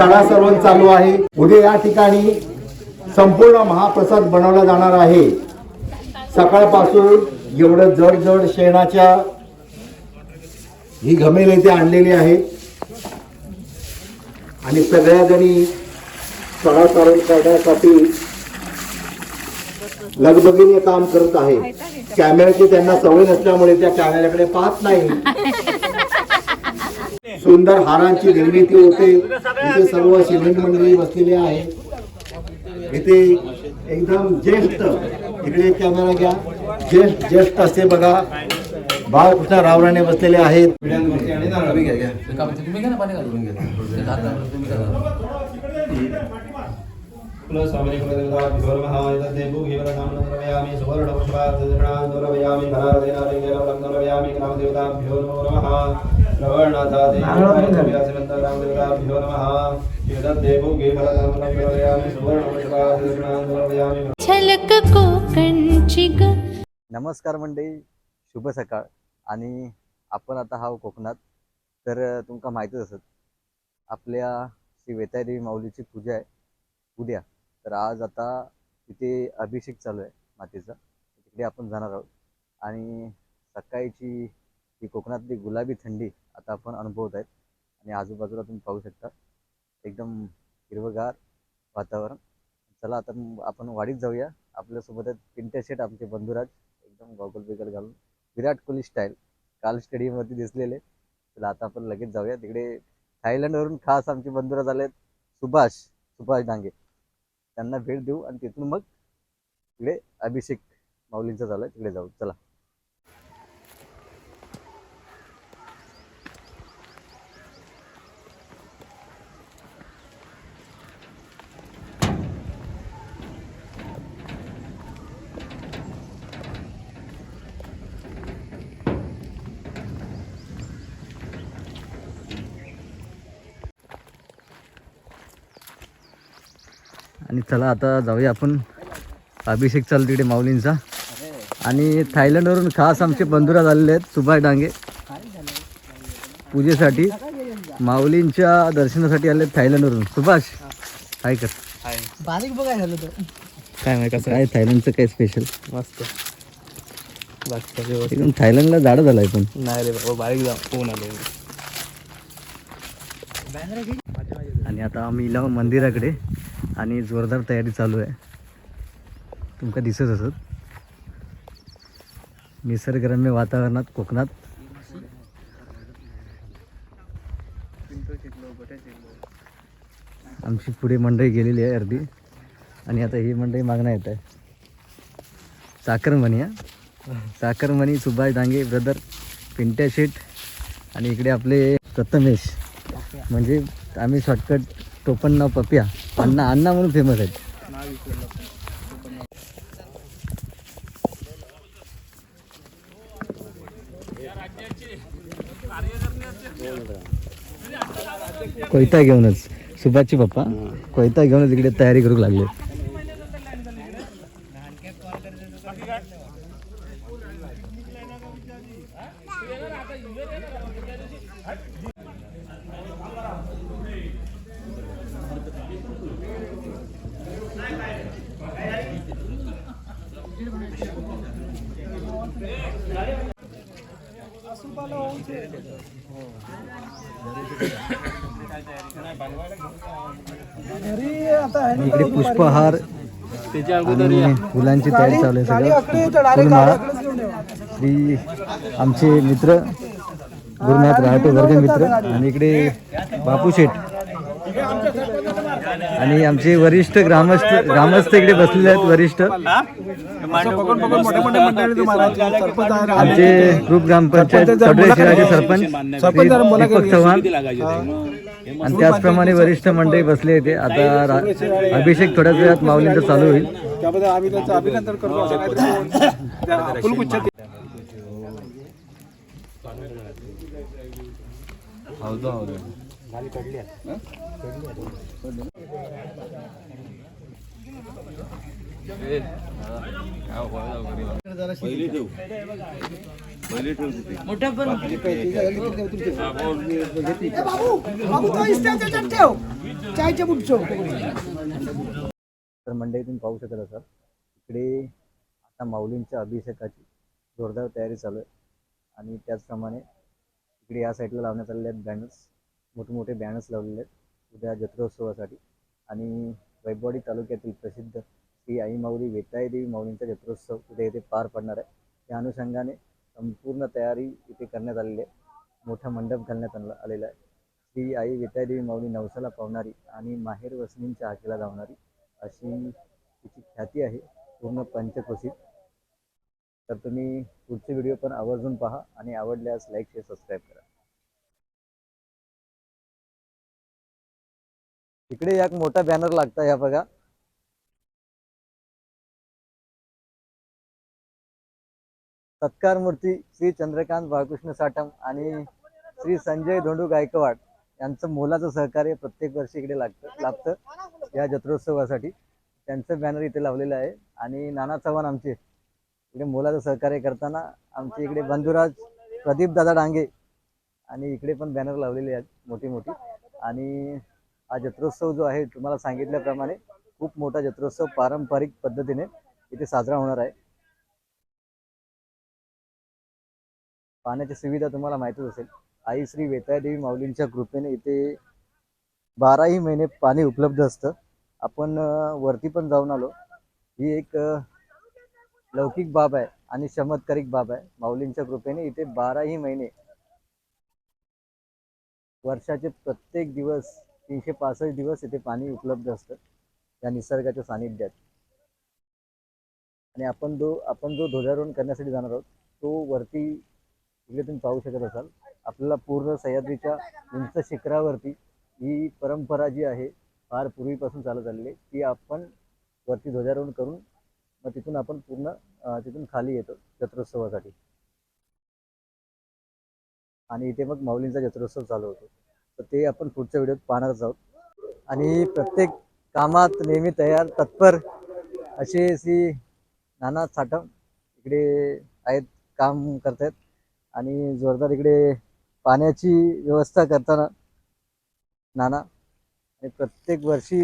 सणा सर्वण चालू आहे. उद्या या ठिकाणी संपूर्ण महाप्रसाद बनवला जाणार आहे. सकाळपासून एवढं जड जड शेणाच्या ही घमेल इथे आणलेली आहे. आणि सगळ्या जणी सणा सारण करण्यासाठी लगबगीने काम करत आहे कॅमेऱ्याची त्यांना सवय नसल्यामुळे त्या कॅमेऱ्याकडे पाहत नाही. सुंदर हारांची निर्मिती होते. इथे सर्व शिवण मंडळी बसलेली आहे इथे एकदम ज्येष्ठ इकडे कॅमेरा घ्या. ज्येष्ठ ज्येष्ठ असे बघा. बाळकृष्ण रावराणे बसलेले आहेत तुम्ही घ्या ना पाणी घालून घ्या ते हात घालून तुम्ही करा. नमः नमस्कार मंडळी शुभ सकाळ आणि आपण आता हा कोकणात तर तुमका माहितीच असत आपल्या श्री वेतादेवी माऊलीची पूजा आहे उद्या तर आज आता तिथे अभिषेक चालू आहे मातीचा. तिकडे आपण जाणार आहोत. आणि सकाळची ही कोकणातली गुलाबी थंडी आता आपण अनुभवत आहेत. आणि आजूबाजूला तुम्ही पाहू शकता. एकदम हिरवगार वातावरण. चला आता आपण वाडीत जाऊया. आपल्यासोबत आहेत पिंट्या शेट आमचे बंधुराज. एकदम गॉगल बिगल घालून. विराट कोहली स्टाईल काल स्टेडियमवरती दिसलेले. चला आता आपण लगेच जाऊया. तिकडे थायलंडवरून खास आमचे बंधुराज आले आहेत सुभाष सुभाष डांगे. त्यांना भेट देऊ आणि तिथून मग तिकडे अभिषेक माऊलींचा झाला तिकडे जाऊ. चला. आणि चला आता जाऊया आपण. अभिषेक चालू तिकडे माऊलींचा. आणि थायलंडवरून खास आमचे बंधुराज आलेले आहेत सुभाष डांगे. पूजेसाठी माऊलींच्या दर्शनासाठी आले आहेत थायलंडवरून. सुभाष काय कर. बारीक बघाय झालं तो काय माहिती कसं काय थायलंडचं काय स्पेशल मस्त. एकदम थायलंडला झाडं झालंय पण. नाही रे बाबा बारीक फोन आले. आणि आता आम्ही इला मंदिराकडे. आणि जोरदार तयारी चालू आहे. तुमका दिसत असत. निसर्गरम्य वातावरणात कोकणात. आमची पुढे मंडळी गेलेली आहे अर्धी. आणि आता ही मंडळी मागणं येत आहे. चाकरमणी हा. चाकरमणी सुभाष डांगे ब्रदर पिंट्या शेठ आणि इकडे आपले प्रथमेश. म्हणजे आम्ही शॉर्टकट टोपण नाव पप्या. अण्णा अण्णा म्हणून फेमस आहेत कोयता घेऊनच सुभाषची पप्पा कोयता घेऊनच इकडे तयारी करू लागले इकडे पुष्पहार आणि फुलांची तयारी चालू आहे सगळं. श्री आमचे मित्र गुरुनाथ राहटे वर्ग मित्र आणि इकडे बापू शेठ. आणि आमचे वरिष्ठ ग्रामस्थ ग्रामस्थ इकडे बसलेले आहेत वरिष्ठ. आमचे ग्रुप ग्रामपंचायत चौधरी सरपंच दीपक चव्हाण. आणि त्याचप्रमाणे वरिष्ठ मंडळी बसले इथे आता अभिषेक थोड्याच वेळात माऊलींचा चालू होईल. त्याबद्दल आम्ही त्याचं अभिनंदन करतो असं काहीतरी त्या तर मंडळी तुम्ही पाहू शकत असाल इकडे आता माऊलींच्या अभिषेकाची जोरदार तयारी चालू आहे. आणि त्याचप्रमाणे इकडे या साईडला लावण्यात आलेले आहेत बॅनर्स मोठमोठे बॅनर्स लावलेले आहेत. उद्या जत्रोत्सवासाठी. आणि वैभववाडी तालुक्यातील प्रसिद्ध श्री आई माऊली वेताई देवी माऊलींचा जत्रोत्सव उद्या इथे पार पडणार आहे त्या अनुषंगाने संपूर्ण तयारी इथे करण्यात आलेली आहे. मोठा मंडप घालण्यात आला आलेला आहे. श्री आई वेताईदेवी माऊली नवसाला पावणारी आणि माहेर वसनींच्या हाकेला धावणारी अशी तिची ख्याती आहे. पूर्ण पंचकोशीत. तर तुम्ही पुढचे व्हिडिओ पण आवर्जून पहा आणि आवडल्यास लाईक शेअर सबस्क्राईब करा. इकडे एक मोठा बॅनर लागता या बघा. सत्कार मूर्ती श्री चंद्रकांत बाळकृष्ण साठम आणि श्री संजय धोंडू गायकवाड यांचं मोलाचं सहकार्य प्रत्येक वर्षी इकडे लागतं लाभतं या जत्रोत्सवासाठी. त्यांचं बॅनर इथे लावलेलं आहे. आणि नाना चव्हाण आमचे इकडे मोलाचं सहकार्य करताना आमचे इकडे बंधुराज प्रदीप दादा डांगे आणि इकडे पण बॅनर लावलेले आहेत मोठी मोठी आणि हा जत्रोत्सव जो आहे तुम्हाला सांगितल्याप्रमाणे खूप मोठा जत्रोत्सव पारंपरिक पद्धतीने इथे साजरा होणार आहे. पाण्याची सुविधा तुम्हाला माहितीच असेल. आई श्री वेताळदेवी माऊलींच्या कृपेने इथे बाराही महिने पाणी उपलब्ध असतं. आपण वरती पण जाऊन आलो. ही एक लौकिक बाब आहे आणि चमत्कारिक बाब आहे. माऊलींच्या कृपेने इथे बाराही महिने वर्षाचे प्रत्येक दिवस तीनशे पासष्ट दिवस इथे पाणी उपलब्ध असतं या निसर्गाच्या सानिध्यात. आणि आपण जो आपण जो ध्वजारोहण करण्यासाठी जाणार आहोत तो वरती इकडे तुम्ही पाहू शकत असाल आपल्याला पूर्ण सह्याद्रीच्या उंच शिखरावरती ही परंपरा जी आहे फार पूर्वीपासून चालत आलेली ती आपण वरती ध्वजारोहण करून मग तिथून आपण पूर्ण तिथून खाली येतो जत्रोत्सवासाठी. आणि इथे मग माऊलींचा जत्रोत्सव चालू होतो. तर ते आपण पुढच्या व्हिडिओत पाहणारच आहोत. आणि प्रत्येक कामात नेहमी तयार तत्पर असे श्री नाना साठम इकडे आहेत काम करतायत. आणि जोरदार इकडे पाण्याची व्यवस्था करताना नाना. आणि प्रत्येक वर्षी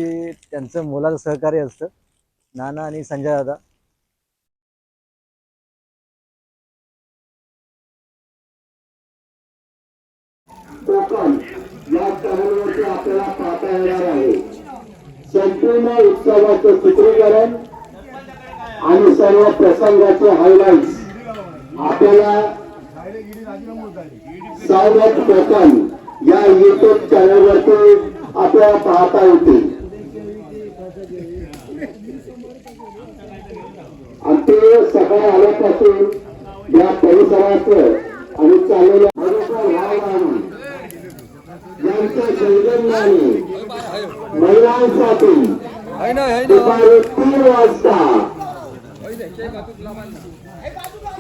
त्यांचं मोलाचं सहकार्य असतं. नाना आणि संजय दादा. संपूर्ण उत्सवाचं चित्रीकरण आणि सर्व प्रसंगाचे हायलाइट्स आपल्याला सावरत कोकण या युट्यूब चॅनलवरती आपल्याला पाहता येते आणि ते सकाळी आल्यापासून या परिसराचं आणि चाललेल्या बरोबर राहणार यांच्या सौजन्याने महिलांसाठी दुपारी तीन वाजता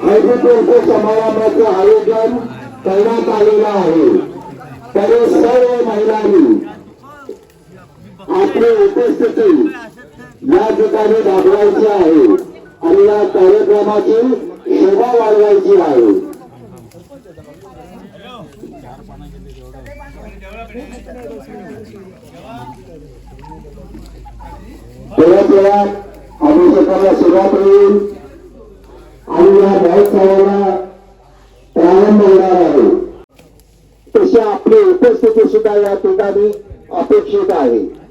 हळदीकुंकू समारंभाचं आयोजन करण्यात आलेलं आहे. तरी सर्व महिलांनी आपली उपस्थिती या ठिकाणी दाखवायची आहे आणि या कार्यक्रमाची शोभा वाढवायची आहे. थोड्याच वेळात अभिषेकाला सुरुवात होईल. आणि या महोत्सवाला प्रारंभ होणार आहे. तशी आपली उपस्थिती सुद्धा या ठिकाणी अपेक्षित आहे.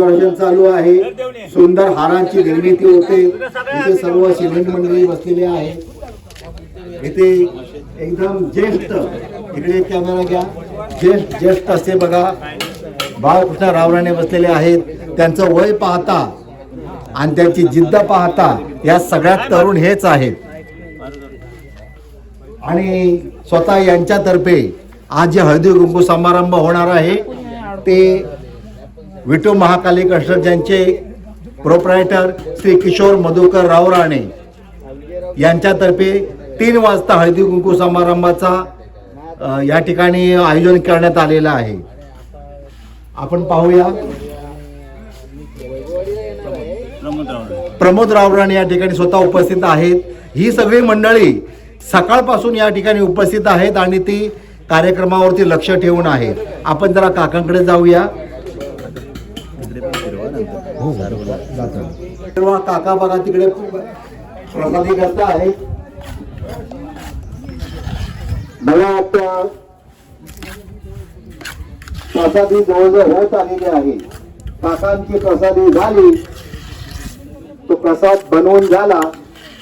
डेकोरेशन चालू आहे. सुंदर हारांची निर्मिती होते. इथे सर्व सिमेंट मंडळी बसलेली आहे इथे एकदम ज्येष्ठ इकडे कॅमेरा घ्या. ज्येष्ठ ज्येष्ठ असे बघा. बाळकृष्ण रावराणे बसलेले आहेत. त्यांचं वय पाहता आणि त्यांची जिद्द पाहता या सगळ्यात तरुण हेच आहेत. आणि स्वतः यांच्यातर्फे आज जे हळदी कुंकू समारंभ होणार आहे ते विठू महाकाली कस्टर यांचे प्रोप्रायटर श्री किशोर मधुकर रावराणे यांच्यातर्फे तीन वाजता हळदी कुंकू समारंभाचा या ठिकाणी आयोजन करण्यात आलेलं आहे. आपण पाहूया. प्रमोद रावराणे या ठिकाणी स्वतः उपस्थित आहेत. ही सगळी मंडळी सकाळपासून या ठिकाणी उपस्थित आहेत आणि ती कार्यक्रमावरती लक्ष ठेवून आहेत. आपण जरा काकांकडे जाऊया. हो, हो, हो, हो. तेव्हा काका बघा तिकडे प्रसादी करता आहे. मला आता प्रसादी जवळजवळ होत आलेली आहे. काकांची प्रसादी झाली. तो प्रसाद बनवून झाला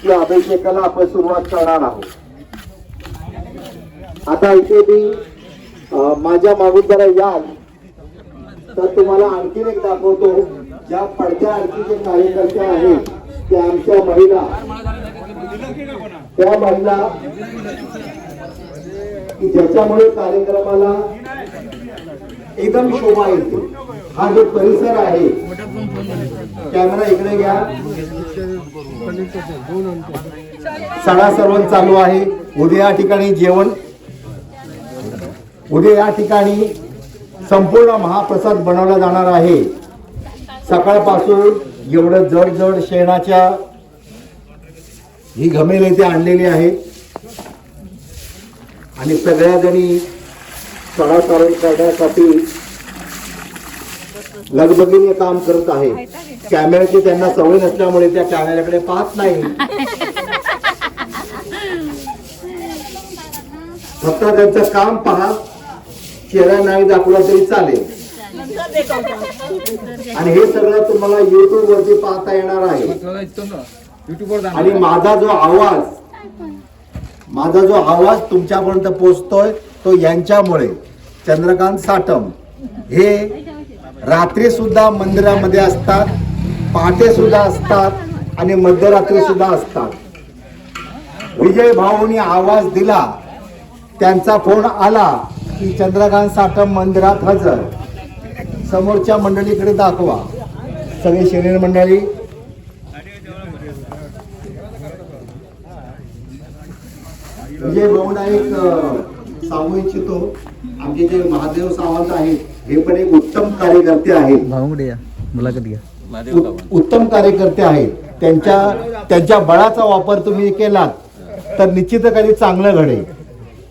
की अभिषेकाला आपण सुरुवात करणार आहोत. आता इथे मी माझ्या मागून जरा याल तर तुम्हाला आणखीन एक दाखवतो. ज्या पडद्या आरतीचे कार्यकर्ते आहेत त्या आमच्या महिला त्या महिला की ज्याच्यामुळे कार्यक्रमाला एकदम शोभा येते. हा जो परिसर आहे कॅमेरा इकडे घ्या. सणा सर्वण चालू आहे. उद्या या ठिकाणी जेवण. उद्या या ठिकाणी संपूर्ण महाप्रसाद बनवला जाणार आहे. सकाळपासून एवढं जड जड शेणाच्या ही घमेल इथे आणलेली आहे. आणि सगळ्या जणी चालू करण्यासाठी लगबगीने काम करत आहे. कॅमेऱ्याची त्यांना सवय नसल्यामुळे त्या कॅमेऱ्याकडे पाहत नाही. फक्त त्यांचं काम पहा. चेहरा नाही दाखवला तरी चालेल. आणि हे सगळं तुम्हाला युट्यूब वरती पाहता येणार आहे. आणि माझा जो आवाज माझा जो आवाज तुमच्यापर्यंत पोचतोय तो यांच्यामुळे. चंद्रकांत साटम हे रात्री सुद्धा मंदिरामध्ये असतात पहाटे सुद्धा असतात आणि मध्यरात्री सुद्धा असतात. विजय भाऊनी आवाज दिला त्यांचा फोन आला की चंद्रकांत साटम मंदिरात हजर. समोरच्या मंडळीकडे दाखवा. सगळे शरीर मंडळी. विजय भाऊना एक सांगू इच्छितो आमचे जे महादेव सावंत आहेत हे पण एक उत्तम कार्यकर्ते आहेत. भाऊकडे या? मुलाखत घ्या. उत- उत्तम कार्यकर्ते आहेत. त्यांच्या त्यांच्या बळाचा वापर तुम्ही केलात तर निश्चित काही चांगलं घडेल.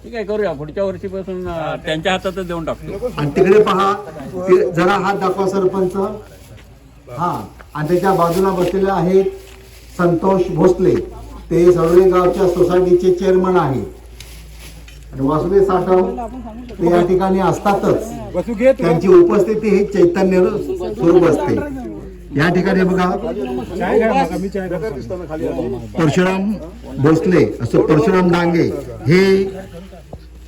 ठीक आहे करूया. पुढच्या वर्षीपासून त्यांच्या हातातच देऊन टाकतो. आणि तिकडे पहा ते- जरा हात दाखवा सरपंच. हा आणि त्याच्या बाजूला बसलेले आहेत संतोष भोसले. ते सरोडे गावच्या सोसायटीचे चेअरमन आहेत. आणि वासुदेव साठव ते या ठिकाणी असतातच. वसू घे तू. त्यांची उपस्थिती ही चैतन्य स्वरूप असते. या ठिकाणी बघा. चाय घ्या नका, मी चाय घेतो. परशुराम भोसले असं परशुराम डांगे हे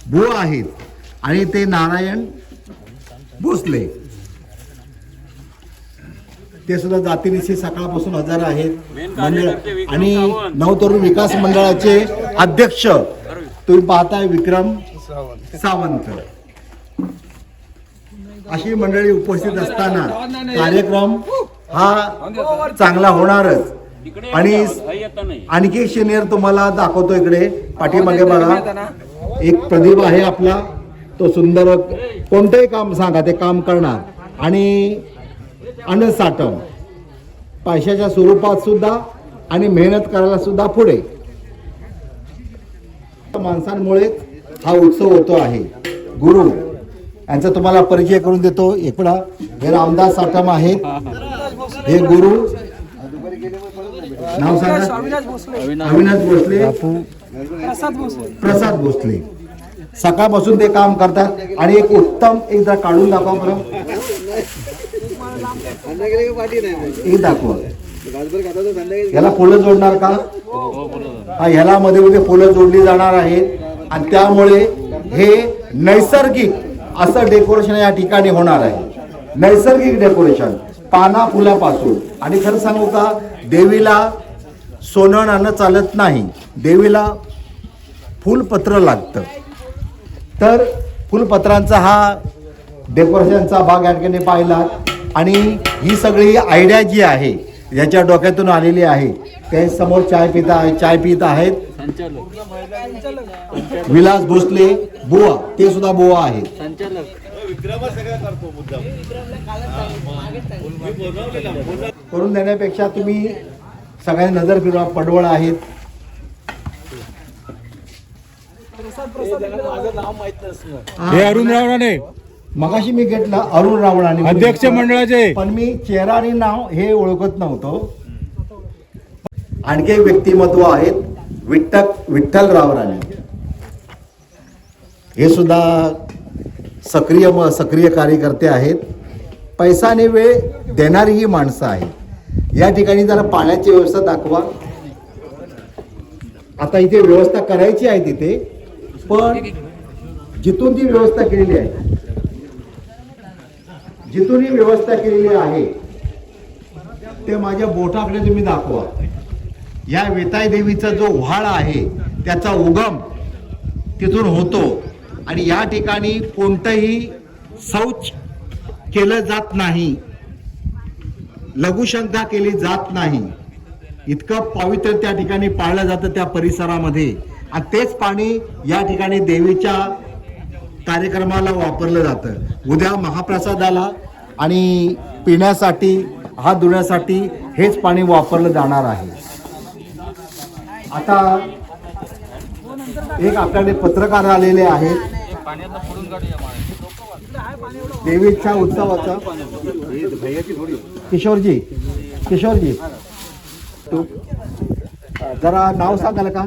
बुवा आहेत. आणि ते नारायण भोसले. ते सुद्धा जातीनिशी सकाळपासून हजर आहेत. आणि नवतरुण विकास मंडळाचे अध्यक्ष तुम्ही पाहताय विक्रम सावंत. अशी मंडळी उपस्थित असताना कार्यक्रम हा चांगला होणारच. आणि आणखी एक सिनियर तुम्हाला दाखवतो इकडे. पाठीमागे बघा. एक प्रदीप आहे आपला. तो सुंदर कोणतंही काम सांगा ते काम करणार. आणि अन्न साठव पैशाच्या स्वरूपात सुद्धा आणि मेहनत करायला सुद्धा पुढे. माणसांमुळेच हा उत्सव होतो आहे. गुरु यांचा तुम्हाला परिचय करून देतो. इकडा हे रामदास साठम आहेत. हे गुरु नाव सांगा. अविनाश भोसले. अविनाश भोसले. प्रसाद भोसले. प्रसाद भोसले. सकाळपासून ते काम करतात आणि एक उत्तम एकदा काढून दाखवा बरं. एक दाखवा. याला फुलं जोडणार का? हा ह्याला मध्ये मध्ये फुलं जोडली जाणार आहेत. आणि त्यामुळे हे नैसर्गिक असं डेकोरेशन या ठिकाणी होणार आहे. नैसर्गिक डेकोरेशन पाना फुलापासून. आणि खरं सांगू का? देवीला सोनं नाणं चालत नाही. देवीला फुलपत्र लागतं. तर फुलपत्रांचा हा डेकोरेशनचा भाग या ठिकाणी पाहिला. आणि ही सगळी आयडिया जी आहे याच्या डोक्यातून आलेली आहे ते समोर चाय पिता आहे चाय पित आहेत. विलास भोसले बुवा ते सुद्धा बुवा आहेत. करून देण्यापेक्षा तुम्ही सगळ्यांनी नजर फिरवा पडवळ आहेत. हे अरुण रावणाने मगाशी मी घेतलं अरुण रावणाने अध्यक्ष मंडळाचे. पण मी चेहरा आणि नाव हे ओळखत नव्हतो. आणखी एक व्यक्तिमत्व आहेत विठ्ठल विठ्ठलराव राणे हे सुद्धा सक्रिय म सक्रिय कार्यकर्ते आहेत. पैसा आणि वेळ देणारी ही माणसं आहेत. या ठिकाणी जरा पाण्याची व्यवस्था दाखवा. आता इथे व्यवस्था करायची आहे तिथे पण जिथून ती व्यवस्था केलेली आहे जिथून ही व्यवस्था केलेली आहे ते माझ्या बोटाकडे तुम्ही दाखवा. या वेताई देवीचा जो व्हाळ आहे त्याचा उगम तिथून होतो. आणि या ठिकाणी कोणतंही शौच केलं जात नाही. लघुशंका केली जात नाही. इतकं पवित्र त्या ठिकाणी पाळलं जातं त्या परिसरामध्ये. आणि तेच पाणी या ठिकाणी देवीच्या कार्यक्रमाला वापरलं जातं. उद्या महाप्रसादाला आणि पिण्यासाठी हात धुण्यासाठी हेच पाणी वापरलं जाणार आहे. आता एक आपल्याकडे पत्रकार आलेले आहेत. देवीच्या उत्सवाचा. किशोरजी किशोरजी. तू जरा नाव सांगाल का?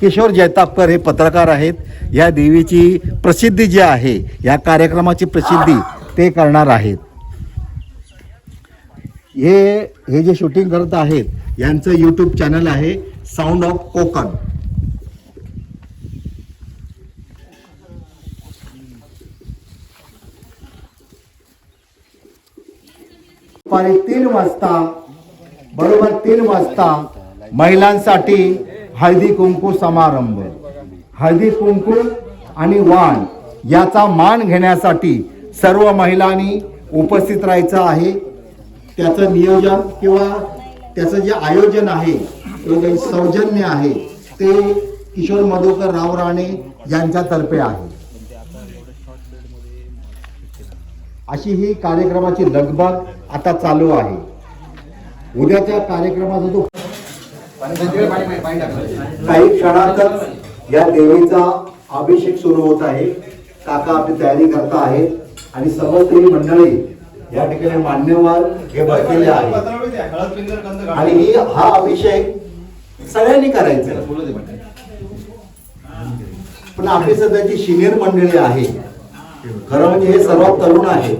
किशोर जैतापकर हे पत्रकार आहेत. या देवीची प्रसिद्धी जी आहे या कार्यक्रमाची प्रसिद्धी ते करणार आहेत. हे हे जे शूटिंग करत आहेत यांचं यूट्यूब चॅनल आहे साऊंड ऑफ कोकण दुपारी तीन वाजता बरोबर तीन वाजता महिलांसाठी हळदी कुंकू समारंभ. हळदी कुंकू आणि वाण याचा मान घेण्यासाठी सर्व महिलांनी उपस्थित राहायचं आहे. त्याचं नियोजन किंवा त्याचं जे आयोजन आहे सौजन्य आहे ते किशोर मधुकर राव राणे यांच्यातर्फे आहे. अशी ही कार्यक्रमाची लगबग आता चालू आहे. उद्याच्या कार्यक्रमाचा जो काही क्षणातच या देवीचा अभिषेक सुरू होत आहे. काका आपली तयारी करता आहेत आणि समस्त ही मंडळी या ठिकाणी मान्यवर हे बसलेले आहेत. आणि ही हा अभिषेक सगळ्यांनी करायचा. पण आपली सध्याची सिनियर मंडळी आहे. खरं म्हणजे हे सर्वात तरुण आहे.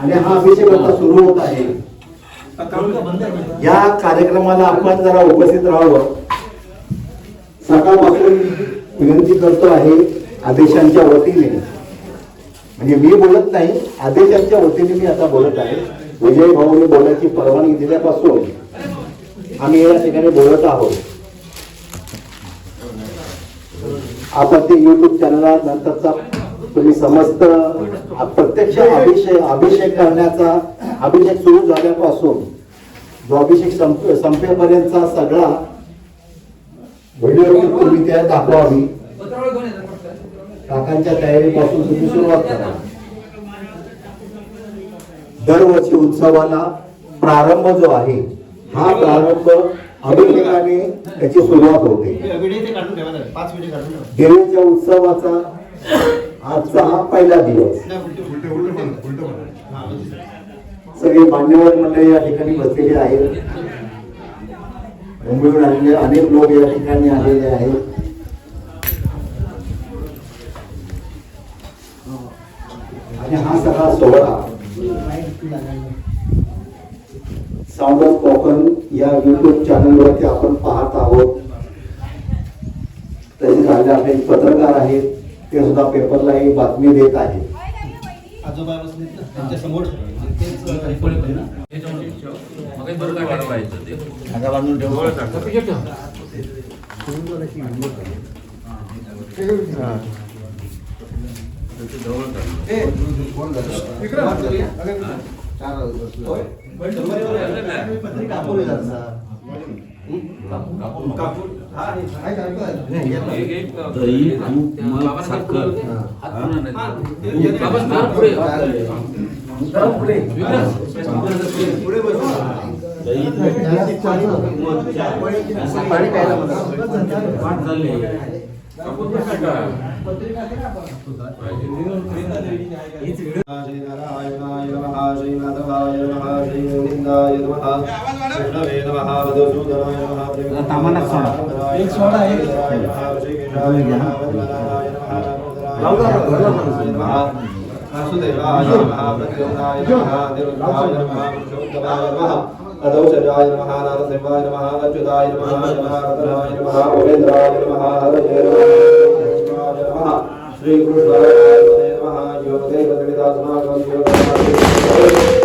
आणि हा अभिषेक आता सुरू होत आहे. या कार्यक्रमाला आपण जरा उपस्थित राहावं. सकाळपासून विनंती करतो आहे आदेशांच्या वतीने. म्हणजे मी बोलत नाही आदेशांच्या वतीने मी आता बोलत आहे. विजय भाऊने बोलायची परवानगी दिल्यापासून आम्ही या ठिकाणी बोलत आहोत. आपण ते युट्यूब चॅनलला नंतरचा तुम्ही समस्त प्रत्यक्ष अभिषेक अभिषेक करण्याचा अभिषेक सुरू झाल्यापासून जो अभिषेक संप संपेपर्यंतचा सगळा व्हिडिओ तुम्ही त्या दाखवावी काकांच्या तयारीपासून तुम्ही सुरुवात करा. दरवर्षी उत्सवाला प्रारंभ जो आहे हा प्रारंभ अभिषेकाने त्याची सुरुवात होते. देवीच्या उत्सवाचा आजचा हा पहिला दिवस. सगळे मान्यवर मंडळी या ठिकाणी बसलेले आहेत. मुंबईहून आलेले अनेक लोक या ठिकाणी आलेले आहेत. आणि हा सगळा सोहळा. साऊंड ऑफ कोकण या युट्यूब चॅनलवरती आपण पाहत आहोत. तसेच आपले आपले पत्रकार आहेत ते सुद्धा पेपरला ही बातमी देत आहेत. पत्रिका दही तूप मध साखर बाबा फार पुढे श्रीनारायणाय नमः श्रीमाधवाय नमः श्रीगोविन्दाय नमः कृष्णवे नमः मधुसूदनाय नमः तामानात सोडा. एक सोडा आहे. श्रीकेशवाय नमः वरदराय नमः दामोदराय नमः वासुदेवाय नमः प्रद्युम्नाय नमः निरुद्धाय नमः पुरुषोत्तमाय नमः अदौषजाय नमः नारसिंहाय नमः अच्युताय नमः जनार्दनाय नमः उपेन्द्राय नमः हरये नमः श्रीकृष्णाय नमः योगदेव ललितासमागम वेणुकरङ्गं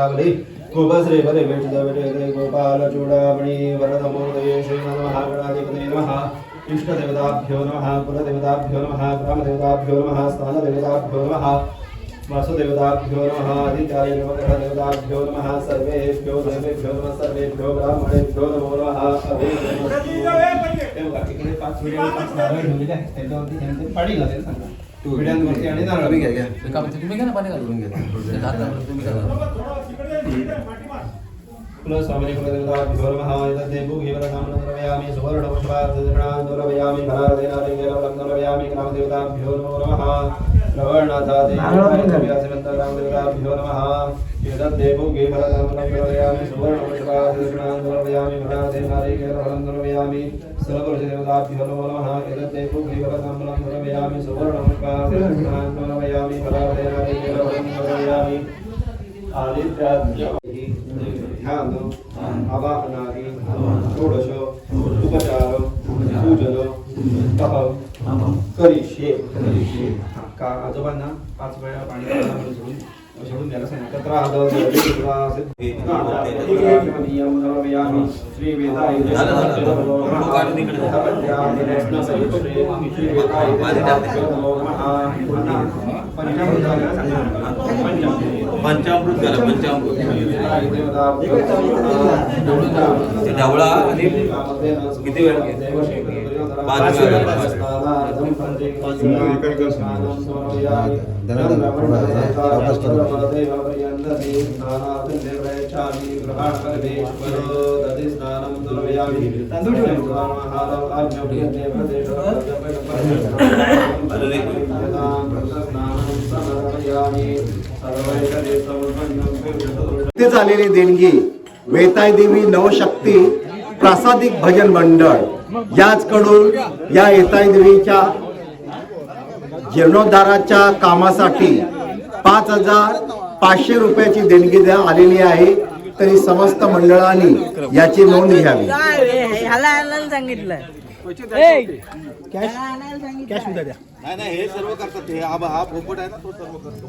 कण्ठे च मुदावली गोपश्री वरे वेषदवटे गोपालचूडामणि वरदमोदये श्रीमन्महागणाधिपते नमः इष्टदेवताभ्यो नमः कुलदेवताभ्यो नमः ग्रामदेवताभ्यो नमः स्थानदेवताभ्यो नमः वासुदेवताभ्यो नमः आदित्याय नमः ग्रहदेवताभ्यो नमः सर्वेभ्यो देवेभ्यो नमः सर्वेभ्यो ब्राह्मणेभ्यो नमो नमः अभे इकडे पाच व्हिडिओ पाच नारळ ठेवलेले आहेत त्याच्यावरती त्यांचे पाडी घालेल सांगा व्हिडिओवरती आणि नारळ घ्या घ्या. एका तुम्ही घ्या ना पाणी घालून घ्या. ते तुम्ही पुनः ग्रामदेवताभ्यो नमो नमः। नमः। एतद्दे भूगिवरनामनरवयामि सुवर्णपुष्पार्धनान्दुरवयामि फलार्धेनालिङ्गेनवलन्दुरवयामि सर्वपुरुषदेवताभ्यो नमो नमः एतद्दे भूगिवरनामनरवयामि सुवर्णपुष्पार्धनान्दुरवयामि फलार्धेनालिङ्गेनवलन्दुरवयामि आदित्याभ्यो षोडश करिष्ये का आजोबांना पाच वेळा पाणी घालून सोडून सोडून द्यायला सांगितलं आदर श्री वेदाय पंचामृत झालं. पंचामृत. ढवळा आणि किती वेळ. पाच वेळ. झालेली देणगी वेताय देवी नवशक्ती प्रासादिक भजन मंडळ याचकडून या येताय देवीच्या जीर्णोद्धाराच्या कामासाठी पाच हजार पाचशे रुपयाची देणगी द्या आलेली आहे. तरी समस्त मंडळांनी याची नोंद घ्यावी. सांगितलं कॅश कॅश द्या नाही नाही हे सर्व करतात हे हा हा पोपट आहे ना तो सर्व करतो.